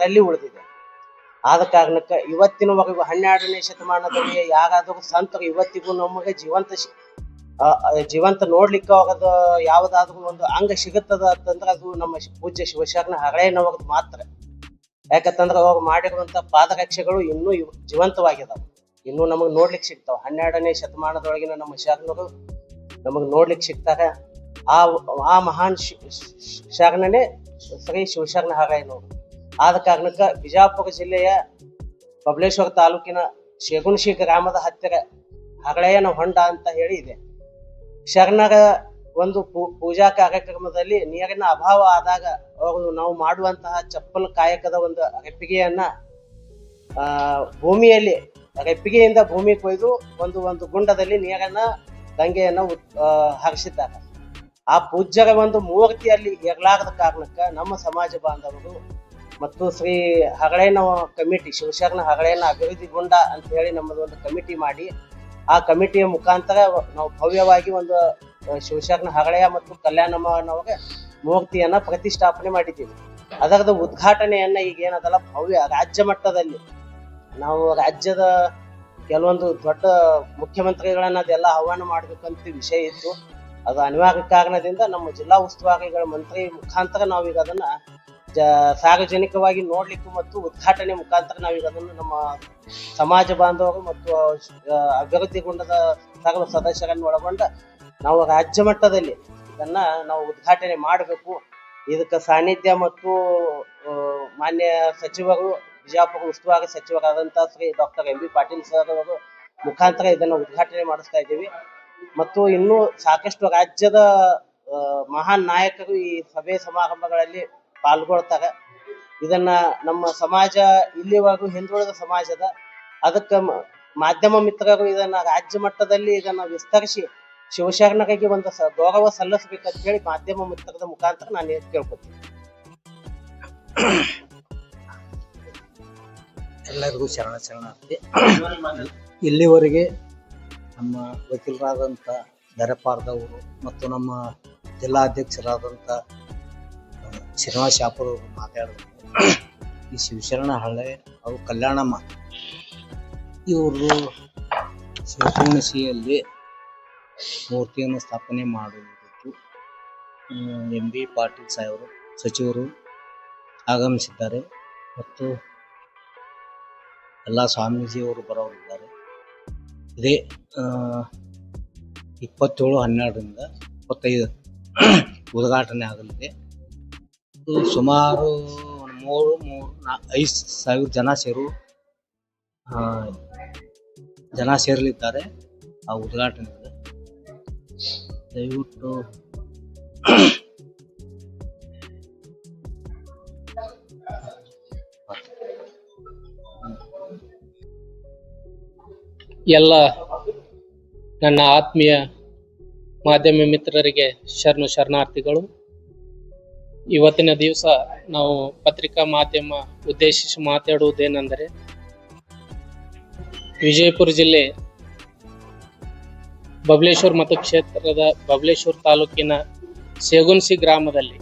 ಅಲ್ಲಿ ಉಳಿದಿದೆ. ಆದ ಕಾರಣಕ್ಕೆ ಇವತ್ತಿನವರೆಗೂ ಹನ್ನೆರಡನೇ ಶತಮಾನದಲ್ಲಿ ಯಾರಾದರೂ ಸಂತರು ಇವತ್ತಿಗೂ ನಮಗೆ ಜೀವಂತ ಜೀವಂತ ನೋಡ್ಲಿಕ್ಕೆ ಹೋಗೋದು ಯಾವುದಾದ್ರೂ ಒಂದು ಅಂಗ ಸಿಗುತ್ತದ ಅಂತಂದ್ರೆ ಅದು ನಮ್ಮ ಪೂಜ್ಯ ಶಿವಶರಣ ಹಳೆಯನವ್ರದ್ದು ಮಾತ್ರ. ಯಾಕಂತಂದ್ರೆ ಅವಾಗ ಮಾಡಿರುವಂತ ಪಾದರಕ್ಷೆಗಳು ಇನ್ನೂ ಜೀವಂತವಾಗಿದಾವೆ. ಇನ್ನೂ ನಮಗೆ ನೋಡ್ಲಿಕ್ಕೆ ಸಿಗ್ತಾವ. ಹನ್ನೆರಡನೇ ಶತಮಾನದೊಳಗಿನ ನಮ್ಮ ಶರಣರು ನಮಗೆ ನೋಡ್ಲಿಕ್ಕೆ ಸಿಗ್ತಾರೆ. ಆ ಆ ಮಹಾನ್ ಶರಣನೇ ಶ್ರೀ ಶಿವಶರಣ ಹರಾಯನವರು ಆದ ಕಾರಣಕ್ಕೆ ಬಿಜಾಪುರ ಜಿಲ್ಲೆಯ ಬಬಲೇಶ್ವರ ತಾಲೂಕಿನ ಶೇಗುಣಶಿ ಗ್ರಾಮದ ಹತ್ತಿರ ಹಗಳೆಯನ ಹೊಂಡ ಅಂತ ಹೇಳಿ ಇದೆ. ಶರಣರ ಒಂದು ಪೂಜಾ ಕಾರ್ಯಕ್ರಮದಲ್ಲಿ ನೀರಿನ ಅಭಾವ ಆದಾಗ ಅವರು ನಾವು ಮಾಡುವಂತಹ ಚಪ್ಪಲ್ ಕಾಯಕದ ಒಂದು ರೆಪ್ಪಿಗೆಯನ್ನ ಭೂಮಿಯಲ್ಲಿ ರೆಪ್ಪಿಗೆಯಿಂದ ಭೂಮಿ ಕೊಯ್ದು ಒಂದು ಒಂದು ಗುಂಡದಲ್ಲಿ ನೀರನ್ನ ಆ, ಹರಿಸಿದ್ದಾರೆ. ಆ ಪೂಜ್ಯರ ಒಂದು ಮೂರ್ತಿಯಲ್ಲಿ ಇರಲಾರದ ಕಾರಣಕ್ಕೆ ನಮ್ಮ ಸಮಾಜ ಬಾಂಧವರು ಮತ್ತು ಶ್ರೀ ಹಗಳೇನ ಕಮಿಟಿ, ಶಿವಶರಣ ಹಗಳೇನ ಅಭಿವೃದ್ಧಿ ಗುಂಡ ಅಂತ ಹೇಳಿ ನಮ್ಮದು ಒಂದು ಕಮಿಟಿ ಮಾಡಿ, ಆ ಕಮಿಟಿಯ ಮುಖಾಂತರ ನಾವು ಭವ್ಯವಾಗಿ ಒಂದು ಶಿವಶರಣ ಹಗಳೆಯ ಮತ್ತು ಕಲ್ಯಾಣಮ್ಮನವರ ಮೂರ್ತಿಯನ್ನ ಪ್ರತಿಷ್ಠಾಪನೆ ಮಾಡಿದ್ದೀವಿ. ಅದರದ ಉದ್ಘಾಟನೆಯನ್ನ ಈಗ ಏನದಲ್ಲ, ಭವ್ಯ ರಾಜ್ಯ ಮಟ್ಟದಲ್ಲಿ ನಾವು ರಾಜ್ಯದ ಕೆಲವೊಂದು ದೊಡ್ಡ ಮುಖ್ಯಮಂತ್ರಿಗಳನ್ನ ಅದೆಲ್ಲ ಆಹ್ವಾನ ಮಾಡ್ಬೇಕಂತ ವಿಷಯ ಇತ್ತು. ಅದು ಅನಿವಾರ್ಯ ಕಾರಣದಿಂದ ನಮ್ಮ ಜಿಲ್ಲಾ ಉಸ್ತುವಾರಿಗಳ ಮಂತ್ರಿ ಮುಖಾಂತರ ನಾವೀಗ ಅದನ್ನ ಸಾರ್ವಜನಿಕವಾಗಿ ನೋಡ್ಲಿಕ್ಕೆ ಮತ್ತು ಉದ್ಘಾಟನೆ ಮುಖಾಂತರ ನಾವೀಗ ಅದನ್ನು ನಮ್ಮ ಸಮಾಜ ಬಾಂಧವರು ಮತ್ತು ಅಭಿವೃದ್ಧಿಗೊಂಡದ ಅಭಿವೃದ್ಧಿ ಗುಂಡದ ಸರ್ವ ಸದಸ್ಯರನ್ನು ಒಳಗೊಂಡ ನಾವು ರಾಜ್ಯ ಮಟ್ಟದಲ್ಲಿ ಇದನ್ನ ನಾವು ಉದ್ಘಾಟನೆ ಮಾಡಬೇಕು. ಇದಕ್ಕೆ ಸಾನ್ನಿಧ್ಯ ಮತ್ತು ಮಾನ್ಯ ಸಚಿವರು, ಬಿಜಾಪುರ ಉಸ್ತುವಾರಿ ಸಚಿವರಾದಂತಹ Shri doctor M B Patil sir ಅವರು ಮುಖಾಂತರ ಇದನ್ನ ಉದ್ಘಾಟನೆ ಮಾಡಿಸ್ತಾ ಇದ್ದೀವಿ. ಮತ್ತು ಇನ್ನೂ ಸಾಕಷ್ಟು ರಾಜ್ಯದ ಮಹಾನ್ ನಾಯಕರು ಈ ಸಭೆ ಸಮಾರಂಭಗಳಲ್ಲಿ ಪಾಲ್ಗೊಳ್ತಾರೆ. ಇದನ್ನ ನಮ್ಮ ಸಮಾಜ, ಇಲ್ಲಿವರೆಗೂ ಹಿಂದುಳಿದ ಸಮಾಜದ, ಅದಕ್ಕೆ ಮಾಧ್ಯಮ ಮಿತ್ರರು ಇದನ್ನ ರಾಜ್ಯ ಮಟ್ಟದಲ್ಲಿ ಇದನ್ನ ವಿಸ್ತರಿಸಿ ಶಿವಶರಣರಿಗೆ ಒಂದು ಗೌರವ ಸಲ್ಲಿಸಬೇಕಂತ ಹೇಳಿ ಮಾಧ್ಯಮ ಮಿತ್ರದ ಮುಖಾಂತರ ನಾನು ಕೇಳ್ಕೊತೀನಿ. ಎಲ್ಲರಿಗೂ ಶರಣ ಶರಣಾರ್ಥಿ. ಇಲ್ಲಿವರೆಗೆ ನಮ್ಮ ವಕೀಲರಾದಂಥ ದರಪಾರ್ದವರು ಮತ್ತು ನಮ್ಮ ಜಿಲ್ಲಾಧ್ಯಕ್ಷರಾದಂಥ ಶ್ರೀನಿವಾಸ ಶಾಪುರ್ ಅವರು ಮಾತಾಡಿದ್ರು. ಈ ಶಿವಶರಣ ಹಳೆ ಅವರು ಕಲ್ಯಾಣಮ್ಮ ಇವರು ಶಿವಪೂರ್ಣಿಸಿಯಲ್ಲಿ ಮೂರ್ತಿಯನ್ನು ಸ್ಥಾಪನೆ ಮಾಡುವುದಕ್ಕೆ ಎಂ ಬಿ ಪಾಟೀಲ್ ಸಾಹೇಬರು, ಸಚಿವರು ಆಗಮಿಸಿದ್ದಾರೆ. ಮತ್ತು ಎಲ್ಲ ಸ್ವಾಮೀಜಿಯವರು ಬರೋರಿದ್ದಾರೆ ಇದೇ ಇಪ್ಪತ್ತೇಳು, ಹನ್ನೆರಡರಿಂದ ಇಪ್ಪತ್ತೈದು ಉದ್ಘಾಟನೆ ಆಗಲಿದೆ. ಸುಮಾರು ಮೂರು ಮೂರು, ನಾ, ಐದು ಸಾವಿರ ಜನ ಸೇರು ಜನ ಸೇರಲಿದ್ದಾರೆ ಆ ಉದ್ಘಾಟನೆ ದಯವಿಟ್ಟು ಎಲ್ಲ ನನ್ನ ಆತ್ಮೀಯ ಮಾಧ್ಯಮ ಮಿತ್ರರಿಗೆ ಶರಣು ಶರಣಾರ್ಥಿಗಳು. ಇವತ್ತಿನ ದಿವಸ ನಾವು ಪತ್ರಿಕಾ ಮಾಧ್ಯಮ ಉದ್ದೇಶಿಸಿ ಮಾತಾಡುವುದೇನೆಂದರೆ, ವಿಜಯಪುರ ಜಿಲ್ಲೆ ಬಬಲೇಶ್ವರ ಮತಕ್ಷೇತ್ರದ ಬಬಲೇಶ್ವರ ತಾಲೂಕಿನ ಸೇಗುನ್ಸಿ ಗ್ರಾಮದಲ್ಲಿ,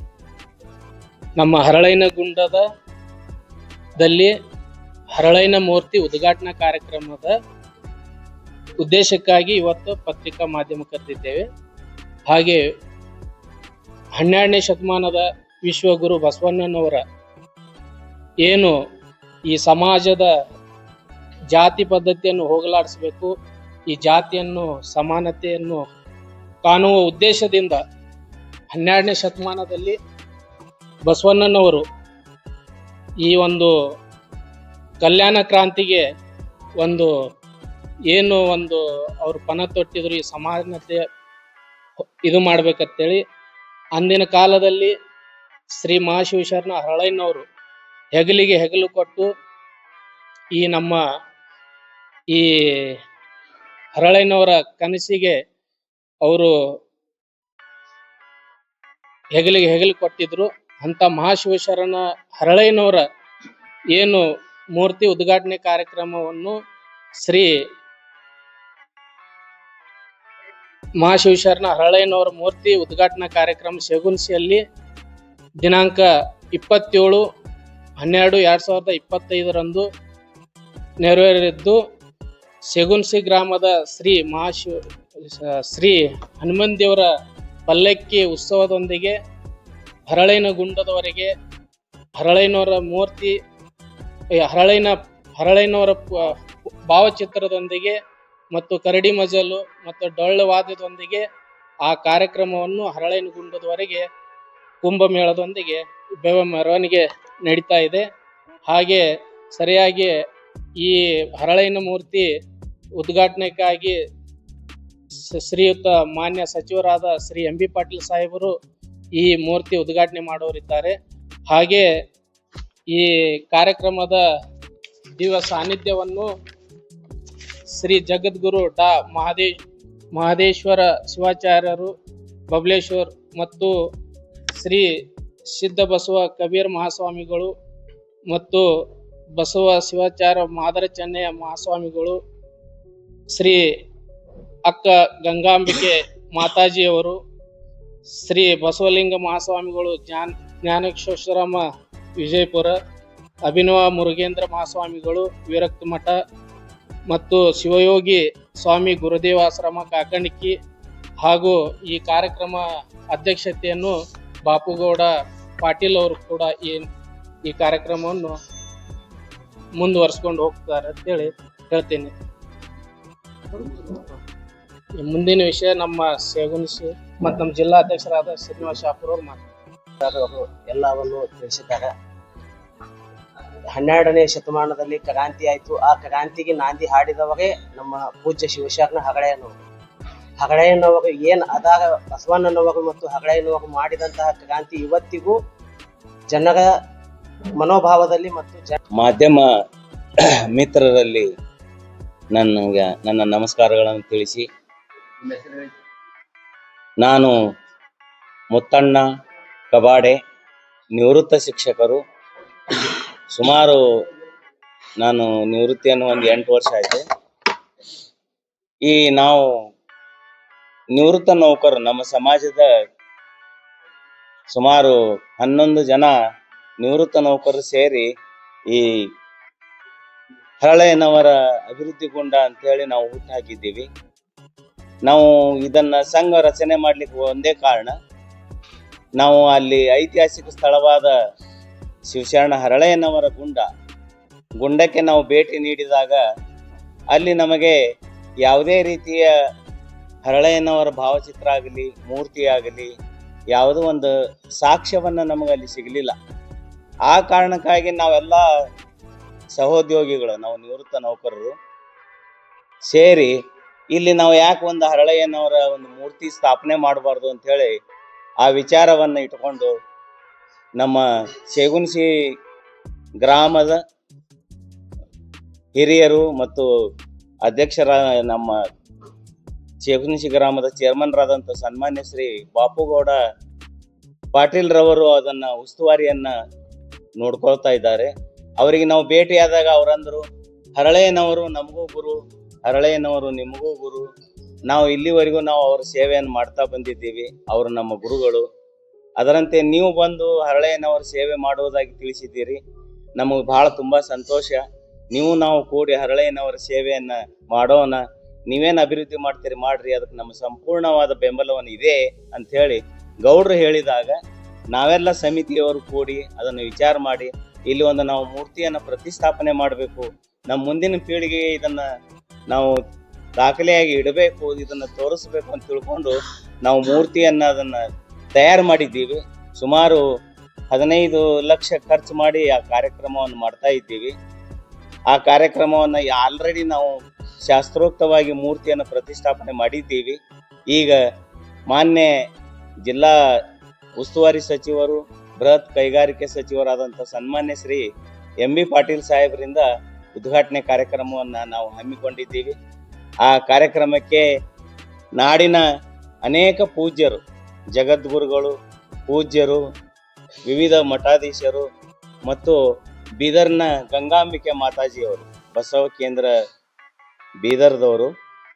ನಮ್ಮ ಹರಳೈನಗುಂಡದ ದಲ್ಲಿ ಹರಳೈನ ಮೂರ್ತಿ ಉದ್ಘಾಟನಾ ಕಾರ್ಯಕ್ರಮದ ಉದ್ದೇಶಕ್ಕಾಗಿ ಇವತ್ತು ಪತ್ರಿಕಾ ಮಾಧ್ಯಮ ಕರೆದಿದ್ದೇವೆ. ಹಾಗೆ ಹನ್ನೆರಡನೇ ಶತಮಾನದ ವಿಶ್ವಗುರು ಬಸವಣ್ಣನವರ ಏನು ಈ ಸಮಾಜದ ಜಾತಿ ಪದ್ಧತಿಯನ್ನು ಹೋಗಲಾಡಿಸಬೇಕು, ಈ ಜಾತಿಯನ್ನು ಸಮಾನತೆಯನ್ನು ಕಾಣುವ ಉದ್ದೇಶದಿಂದ ಹನ್ನೆರಡನೇ ಶತಮಾನದಲ್ಲಿ ಬಸವಣ್ಣನವರು ಈ ಒಂದು ಕಲ್ಯಾಣ ಕ್ರಾಂತಿಗೆ ಒಂದು ಏನು ಒಂದು ಅವ್ರು ಪಣ ತೊಟ್ಟಿದ್ರು ಈ ಸಮಾನತೆ ಇದು ಮಾಡ್ಬೇಕಂತೇಳಿ, ಅಂದಿನ ಕಾಲದಲ್ಲಿ ಶ್ರೀ ಮಹಾಶಿವಶರಣ ಹರಳಯ್ಯನವರು ಹೆಗಲಿಗೆ ಹೆಗಲು ಕೊಟ್ಟು ಈ ನಮ್ಮ ಈ ಹರಳಯ್ಯನವರ ಕನಸಿಗೆ ಅವರು ಹೆಗಲಿಗೆ ಹೆಗಲು ಕೊಟ್ಟಿದ್ರು. ಅಂತ ಮಹಾಶಿವಶರಣ ಹರಳಯ್ಯನವರ ಏನು ಮೂರ್ತಿ ಉದ್ಘಾಟನೆ ಕಾರ್ಯಕ್ರಮವನ್ನು ಶ್ರೀ ಮಹಾಶಿವಶರಣ ಹರಳಯ್ಯನವರ ಮೂರ್ತಿ ಉದ್ಘಾಟನಾ ಕಾರ್ಯಕ್ರಮ ಶಗುನ್ಸಿಯಲ್ಲಿ ದಿನಾಂಕ ಇಪ್ಪತ್ತೇಳು ಹನ್ನೆರಡು ಎರಡು ಸಾವಿರದ ಇಪ್ಪತ್ತೈದರಂದು ನೆರವೇರಿದ್ದು ಶಗುನ್ಸಿ ಗ್ರಾಮದ ಶ್ರೀ ಮಹಾಶಿವ ಶ್ರೀ ಹನುಮನ್ ದೇವರ ಪಲ್ಲಕ್ಕಿ ಉತ್ಸವದೊಂದಿಗೆ ಹರಳೈನ ಗುಂಡದವರೆಗೆ ಹರಳೈನವರ ಮೂರ್ತಿ ಹರಳೈನ ಹರಳೈನವರ ಭಾವಚಿತ್ರದೊಂದಿಗೆ ಮತ್ತು ಕರಡಿ ಮಜಲು ಮತ್ತು ಡೊಳ್ಳು ವಾದ್ಯದೊಂದಿಗೆ ಆ ಕಾರ್ಯಕ್ರಮವನ್ನು ಹರಳೆನಗುಂಡದವರೆಗೆ ಕುಂಭಮೇಳದೊಂದಿಗೆ ಮೆರವಣಿಗೆ ನಡೀತಾ ಇದೆ. ಹಾಗೆ ಸರಿಯಾಗಿ ಈ ಹರಳೈನ ಮೂರ್ತಿ ಉದ್ಘಾಟನೆಗಾಗಿ ಶ್ರೀಯುತ ಮಾನ್ಯ ಸಚಿವರಾದ ಶ್ರೀ ಎಂ ಬಿ ಪಾಟೀಲ್ ಸಾಹೇಬರು ಈ ಮೂರ್ತಿ ಉದ್ಘಾಟನೆ ಮಾಡೋರಿದ್ದಾರೆ. ಹಾಗೆ ಈ ಕಾರ್ಯಕ್ರಮದ ದಿವ ಸಾನ್ನಿಧ್ಯವನ್ನು ಶ್ರೀ ಜಗದ್ಗುರು ಡಾ ಮಹಾದೇಶ್ ಮಹದೇಶ್ವರ ಶಿವಾಚಾರ್ಯರು, ಬಬಲೇಶ್ವರ್ ಮತ್ತು ಶ್ರೀ ಸಿದ್ಧ ಬಸವ ಕಬೀರ್ ಮಹಾಸ್ವಾಮಿಗಳು ಮತ್ತು ಬಸವ ಶಿವಾಚಾರ್ಯ ಮಾದರ ಚೆನ್ನಯ್ಯ ಮಹಾಸ್ವಾಮಿಗಳು, ಶ್ರೀ ಅಕ್ಕ ಗಂಗಾಂಬಿಕೆ ಮಾತಾಜಿಯವರು, ಶ್ರೀ ಬಸವಲಿಂಗ ಮಹಾಸ್ವಾಮಿಗಳು ಜ್ಞಾನ ಜ್ಞಾನೇಶ್ವರಮ್ಮ ವಿಜಯಪುರ, ಅಭಿನವ ಮುರುಗೇಂದ್ರ ಮಹಾಸ್ವಾಮಿಗಳು ವಿರಕ್ತ ಮಠ ಮತ್ತು ಶಿವಯೋಗಿ ಸ್ವಾಮಿ ಗುರುದೇವಾಶ್ರಮ ಕಾಕಣಿಕಿ ಹಾಗೂ ಈ ಕಾರ್ಯಕ್ರಮ ಅಧ್ಯಕ್ಷತೆಯನ್ನು ಬಾಪುಗೌಡ ಪಾಟೀಲ್ ಅವರು ಕೂಡ ಈ ಈ ಕಾರ್ಯಕ್ರಮವನ್ನು ಮುಂದುವರಿಸ್ಕೊಂಡು ಹೋಗ್ತಾರೆ ಅಂತೇಳಿ ಹೇಳ್ತೀನಿ. ಮುಂದಿನ ವಿಷಯ ನಮ್ಮ ಸೇಗುಣಿಸಿ ಮತ್ತು ನಮ್ಮ ಜಿಲ್ಲಾಧ್ಯಕ್ಷರಾದ ಶ್ರೀನಿವಾಸ ಶಾಪುರ್ ಅವರು ಮಾತಾಡ್ತಾರೆ. ಎಲ್ಲವನ್ನು ತಿಳಿಸಿದ್ದಾರೆ. ಹನ್ನೆರಡನೇ ಶತಮಾನದಲ್ಲಿ ಕ್ರಾಂತಿ ಆಯಿತು. ಆ ಕ್ರಾಂತಿಗೆ ನಾಂದಿ ಹಾಡಿದವರೇ ನಮ್ಮ ಪೂಜ್ಯ ಶಿವಶರಣ ಹಗಡೆಯನವರು ಹಗಳೆಯನವರು ಏನು ಅದಾಗ ಬಸವಣ್ಣನವರು ಮತ್ತು ಹಗಳೆಯನವರು ಮಾಡಿದಂತಹ ಕ್ರಾಂತಿ ಇವತ್ತಿಗೂ ಜನರ ಮನೋಭಾವದಲ್ಲಿ ಮತ್ತು ಮಾಧ್ಯಮ ಮಿತ್ರರಲ್ಲಿ ನನಗೆ ನನ್ನ ನಮಸ್ಕಾರಗಳನ್ನು ತಿಳಿಸಿ. ನಾನು ಮುತ್ತಣ್ಣ ಕಬಾಡೆ ನಿವೃತ್ತ ಶಿಕ್ಷಕರು. ಸುಮಾರು ನಾನು ನಿವೃತ್ತಿಯನ್ನು ಒಂದು ಎಂಟು ವರ್ಷ ಆಯಿತು. ಈ ನಾವು ನಿವೃತ್ತ ನೌಕರು ನಮ್ಮ ಸಮಾಜದ ಸುಮಾರು ಹನ್ನೊಂದು ಜನ ನಿವೃತ್ತ ನೌಕರರು ಸೇರಿ ಈ ಹರಳೆಯನವರ ಅಭಿವೃದ್ಧಿ ಗುಂಡ ಅಂತೇಳಿ ನಾವು ಹುಟ್ಟು ಹಾಕಿದ್ದೀವಿ. ನಾವು ಇದನ್ನ ಸಂಘ ರಚನೆ ಮಾಡ್ಲಿಕ್ಕೆ ಒಂದೇ ಕಾರಣ, ನಾವು ಅಲ್ಲಿ ಐತಿಹಾಸಿಕ ಸ್ಥಳವಾದ ಶಿವಶರಣ ಹರಳೆಯನವರ ಗುಂಡ. ಗುಂಡಕ್ಕೆ ನಾವು ಭೇಟಿ ನೀಡಿದಾಗ ಅಲ್ಲಿ ನಮಗೆ ಯಾವುದೇ ರೀತಿಯ ಹರಳೆಯನವರ ಭಾವಚಿತ್ರ ಆಗಲಿ, ಮೂರ್ತಿ ಆಗಲಿ, ಯಾವುದೋ ಒಂದು ಸಾಕ್ಷ್ಯವನ್ನು ನಮಗೆ ಅಲ್ಲಿ ಸಿಗಲಿಲ್ಲ. ಆ ಕಾರಣಕ್ಕಾಗಿ ನಾವೆಲ್ಲ ಸಹೋದ್ಯೋಗಿಗಳು, ನಾವು ನಿವೃತ್ತ ನೌಕರರು ಸೇರಿ ಇಲ್ಲಿ ನಾವು ಯಾಕೆ ಒಂದು ಹರಳೆಯನವರ ಒಂದು ಮೂರ್ತಿ ಸ್ಥಾಪನೆ ಮಾಡಬಾರ್ದು ಅಂತ ಹೇಳಿ ಆ ವಿಚಾರವನ್ನು ಇಟ್ಕೊಂಡು ನಮ್ಮ ಶೇಗುನ್ಸಿ ಗ್ರಾಮದ ಹಿರಿಯರು ಮತ್ತು ಅಧ್ಯಕ್ಷರ ನಮ್ಮ ಶೇಗುನ್ಸಿ ಗ್ರಾಮದ ಚೇರ್ಮನ್ರಾದಂಥ ಸನ್ಮಾನ್ಯ ಶ್ರೀ ಬಾಪುಗೌಡ ಪಾಟೀಲ್ ರವರು ಅದನ್ನ ಉಸ್ತುವಾರಿಯನ್ನ ನೋಡ್ಕೊಳ್ತಾ ಇದ್ದಾರೆ. ಅವರಿಗೆ ನಾವು ಭೇಟಿಯಾದಾಗ ಅವರಂದ್ರು, ಹರಳೆಯನವರು ನಮಗೂ ಗುರು, ಹರಳೆಯನವರು ನಿಮಗೂ ಗುರು. ನಾವು ಇಲ್ಲಿವರೆಗೂ ನಾವು ಅವ್ರ ಸೇವೆಯನ್ನು ಮಾಡ್ತಾ ಬಂದಿದ್ದೀವಿ. ಅವರು ನಮ್ಮ ಗುರುಗಳು. ಅದರಂತೆ ನೀವು ಬಂದು ಹರಳೆಯನವರ ಸೇವೆ ಮಾಡುವುದಾಗಿ ತಿಳಿಸಿದ್ದೀರಿ. ನಮಗೆ ಬಹಳ ತುಂಬಾ ಸಂತೋಷ. ನೀವು ನಾವು ಕೂಡಿ ಹರಳೆಯನವರ ಸೇವೆಯನ್ನ ಮಾಡೋಣ. ನೀವೇನು ಅಭಿವೃದ್ಧಿ ಮಾಡ್ತೀರಿ ಮಾಡ್ರಿ. ಅದಕ್ಕೆ ನಮ್ಮ ಸಂಪೂರ್ಣವಾದ ಬೆಂಬಲವನ್ನು ಇದೆ ಅಂತ ಹೇಳಿ ಗೌಡ್ರು ಹೇಳಿದಾಗ ನಾವೆಲ್ಲ ಸಮಿತಿಯವರು ಕೂಡಿ ಅದನ್ನು ವಿಚಾರ ಮಾಡಿ ಇಲ್ಲಿ ಒಂದು ನಾವು ಮೂರ್ತಿಯನ್ನು ಪ್ರತಿಷ್ಠಾಪನೆ ಮಾಡಬೇಕು. ನಮ್ಮ ಮುಂದಿನ ಪೀಳಿಗೆಗೆ ಇದನ್ನ ನಾವು ದಾಖಲೆಯಾಗಿ ಇಡಬೇಕು, ಇದನ್ನು ತೋರಿಸ್ಬೇಕು ಅಂತ ತಿಳ್ಕೊಂಡು ನಾವು ಮೂರ್ತಿಯನ್ನ ಅದನ್ನ ತಯಾರು ಮಾಡಿದ್ದೀವಿ. ಸುಮಾರು ಹದಿನೈದು ಲಕ್ಷ ಖರ್ಚು ಮಾಡಿ ಆ ಕಾರ್ಯಕ್ರಮವನ್ನು ಮಾಡ್ತಾ ಇದ್ದೀವಿ. ಆ ಕಾರ್ಯಕ್ರಮವನ್ನು ಆಲ್ರೆಡಿ ನಾವು ಶಾಸ್ತ್ರೋಕ್ತವಾಗಿ ಮೂರ್ತಿಯನ್ನು ಪ್ರತಿಷ್ಠಾಪನೆ ಮಾಡಿದ್ದೀವಿ. ಈಗ ಮಾನ್ಯ ಜಿಲ್ಲಾ ಉಸ್ತುವಾರಿ ಸಚಿವರು, ಬೃಹತ್ ಕೈಗಾರಿಕೆ ಸಚಿವರಾದಂಥ ಸನ್ಮಾನ್ಯ ಶ್ರೀ ಎಂ ಬಿ ಪಾಟೀಲ್ ಸಾಹೇಬರಿಂದ ಉದ್ಘಾಟನೆ ಕಾರ್ಯಕ್ರಮವನ್ನು ನಾವು ಹಮ್ಮಿಕೊಂಡಿದ್ದೀವಿ. ಆ ಕಾರ್ಯಕ್ರಮಕ್ಕೆ ನಾಡಿನ ಅನೇಕ ಪೂಜ್ಯರು ಜಗದ್ಗುರುಗಳು, ಪೂಜ್ಯರು, ವಿವಿಧ ಮಠಾಧೀಶರು ಮತ್ತು ಬೀದರ್ನ ಗಂಗಾಂಬಿಕೆ ಮಾತಾಜಿಯವರು, ಬಸವ ಕೇಂದ್ರ ಬೀದರ್ದವರು.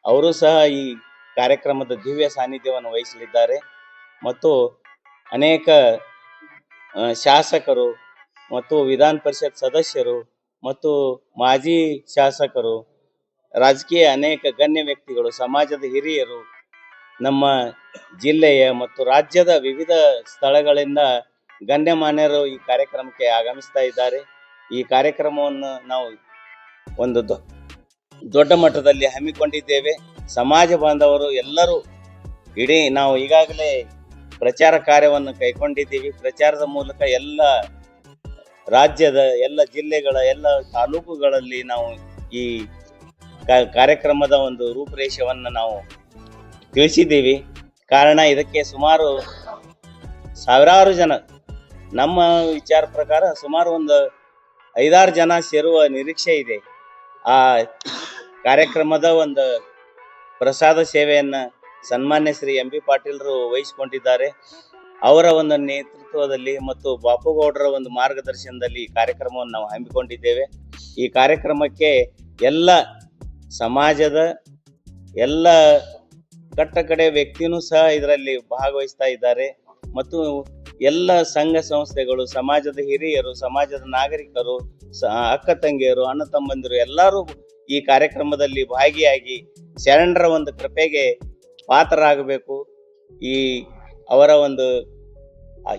ಅವರು ಸಹ ಈ ಕಾರ್ಯಕ್ರಮದ ದಿವ್ಯ ಸಾನ್ನಿಧ್ಯವನ್ನು ವಹಿಸಲಿದ್ದಾರೆ ಮತ್ತು ಅನೇಕ ಶಾಸಕರು ಮತ್ತು ವಿಧಾನ ಪರಿಷತ್ ಸದಸ್ಯರು ಮತ್ತು ಮಾಜಿ ಶಾಸಕರು, ರಾಜಕೀಯ ಅನೇಕ ಗಣ್ಯ ವ್ಯಕ್ತಿಗಳು, ಸಮಾಜದ ಹಿರಿಯರು ನಮ್ಮ ಜಿಲ್ಲೆಯ ಮತ್ತು ರಾಜ್ಯದ ವಿವಿಧ ಸ್ಥಳಗಳಿಂದ ಗಣ್ಯಮಾನ್ಯರು ಈ ಕಾರ್ಯಕ್ರಮಕ್ಕೆ ಆಗಮಿಸ್ತಾ ಇದ್ದಾರೆ. ಈ ಕಾರ್ಯಕ್ರಮವನ್ನು ನಾವು ಒಂದು ದೊಡ್ಡ ಮಟ್ಟದಲ್ಲಿ ಹಮ್ಮಿಕೊಂಡಿದ್ದೇವೆ. ಸಮಾಜ ಬಾಂಧವರು ಎಲ್ಲರೂ ಇಡೀ ನಾವು ಈಗಾಗಲೇ ಪ್ರಚಾರ ಕಾರ್ಯವನ್ನು ಕೈಗೊಂಡಿದ್ದೀವಿ. ಪ್ರಚಾರದ ಮೂಲಕ ಎಲ್ಲ ರಾಜ್ಯದ, ಎಲ್ಲ ಜಿಲ್ಲೆಗಳ, ಎಲ್ಲ ತಾಲೂಕುಗಳಲ್ಲಿ ನಾವು ಈ ಕಾರ್ಯಕ್ರಮದ ಒಂದು ರೂಪುರೇಷವನ್ನು ನಾವು ತಿಳಿಸಿದ್ದೀವಿ. ಕಾರಣ ಇದಕ್ಕೆ ಸುಮಾರು ಸಾವಿರಾರು ಜನ, ನಮ್ಮ ವಿಚಾರ ಪ್ರಕಾರ ಸುಮಾರು ಒಂದು ಐದಾರು ಜನ ಸೇರುವ ನಿರೀಕ್ಷೆ ಇದೆ. ಆ ಕಾರ್ಯಕ್ರಮದ ಒಂದು ಪ್ರಸಾದ ಸೇವೆಯನ್ನು ಸನ್ಮಾನ್ಯ ಶ್ರೀ ಎಂ ಬಿ ಪಾಟೀಲ್ರು ವಹಿಸಿಕೊಂಡಿದ್ದಾರೆ. ಅವರ ಒಂದು ನೇತೃತ್ವದಲ್ಲಿ ಮತ್ತು ಬಾಪುಗೌಡರ ಒಂದು ಮಾರ್ಗದರ್ಶನದಲ್ಲಿ ಈ ಕಾರ್ಯಕ್ರಮವನ್ನು ನಾವು ಹಮ್ಮಿಕೊಂಡಿದ್ದೇವೆ. ಈ ಕಾರ್ಯಕ್ರಮಕ್ಕೆ ಎಲ್ಲ ಸಮಾಜದ ಎಲ್ಲ ಕಟ್ಟ ಕಡೆ ವ್ಯಕ್ತಿನೂ ಸಹ ಇದರಲ್ಲಿ ಭಾಗವಹಿಸ್ತಾ ಇದ್ದಾರೆ. ಮತ್ತು ಎಲ್ಲ ಸಂಘ ಸಂಸ್ಥೆಗಳು, ಸಮಾಜದ ಹಿರಿಯರು, ಸಮಾಜದ ನಾಗರಿಕರು ಅಕ್ಕ ತಂಗಿಯರು, ಅಣ್ಣ ತಮ್ಮಂದಿರು ಎಲ್ಲರೂ ಈ ಕಾರ್ಯಕ್ರಮದಲ್ಲಿ ಭಾಗಿಯಾಗಿ ಶರಣರ ಒಂದು ಕೃಪೆಗೆ ಪಾತ್ರರಾಗಬೇಕು. ಈ ಅವರ ಒಂದು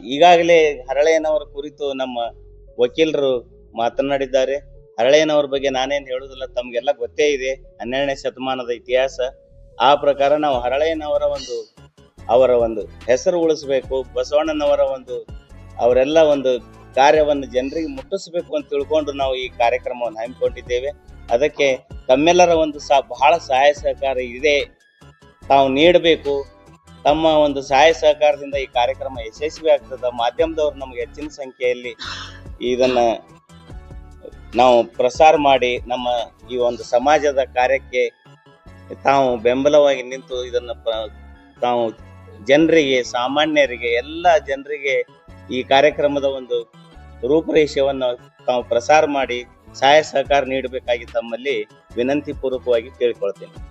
ಈಗಾಗಲೇ ಹರಳೆಯನವರ ಕುರಿತು ನಮ್ಮ ವಕೀಲರು ಮಾತನಾಡಿದ್ದಾರೆ. ಹರಳೆಯನವರ ಬಗ್ಗೆ ನಾನೇನು ಹೇಳುವುದಿಲ್ಲ, ತಮಗೆಲ್ಲ ಗೊತ್ತೇ ಇದೆ. ಹನ್ನೆರಡನೇ ಶತಮಾನದ ಇತಿಹಾಸ. ಆ ಪ್ರಕಾರ ನಾವು ಹರಳೆಯನವರ ಒಂದು, ಅವರ ಒಂದು ಹೆಸರು ಉಳಿಸ್ಬೇಕು, ಬಸವಣ್ಣನವರ ಒಂದು, ಅವರೆಲ್ಲ ಒಂದು ಕಾರ್ಯವನ್ನು ಜನರಿಗೆ ಮುಟ್ಟಿಸಬೇಕು ಅಂತ ತಿಳ್ಕೊಂಡು ನಾವು ಈ ಕಾರ್ಯಕ್ರಮವನ್ನು ಹಮ್ಮಿಕೊಂಡಿದ್ದೇವೆ. ಅದಕ್ಕೆ ತಮ್ಮೆಲ್ಲರ ಒಂದು ಸಹ ಬಹಳ ಸಹಾಯ ಸಹಕಾರ ಇದೆ. ತಾವು ನೀಡಬೇಕು. ತಮ್ಮ ಒಂದು ಸಹಾಯ ಸಹಕಾರದಿಂದ ಈ ಕಾರ್ಯಕ್ರಮ ಯಶಸ್ವಿ ಆಗ್ತದೆ. ಮಾಧ್ಯಮದವರು ನಮಗೆ ಹೆಚ್ಚಿನ ಸಂಖ್ಯೆಯಲ್ಲಿ ಇದನ್ನ ನಾವು ಪ್ರಸಾರ ಮಾಡಿ ನಮ್ಮ ಈ ಒಂದು ಸಮಾಜದ ಕಾರ್ಯಕ್ಕೆ ತಾವು ಬೆಂಬಲವಾಗಿ ನಿಂತು ಇದನ್ನು ತಾವು ಜನರಿಗೆ, ಸಾಮಾನ್ಯರಿಗೆ, ಎಲ್ಲ ಜನರಿಗೆ ಈ ಕಾರ್ಯಕ್ರಮದ ಒಂದು ರೂಪರೇಷೆಯನ್ನು ತಾವು ಪ್ರಸಾರ ಮಾಡಿ ಸಹಾಯ ಸಹಕಾರ ನೀಡಬೇಕಾಗಿ ತಮ್ಮಲ್ಲಿ ವಿನಂತಿ ಪೂರ್ವಕವಾಗಿ ಕೇಳಿಕೊಳ್ತೇನೆ.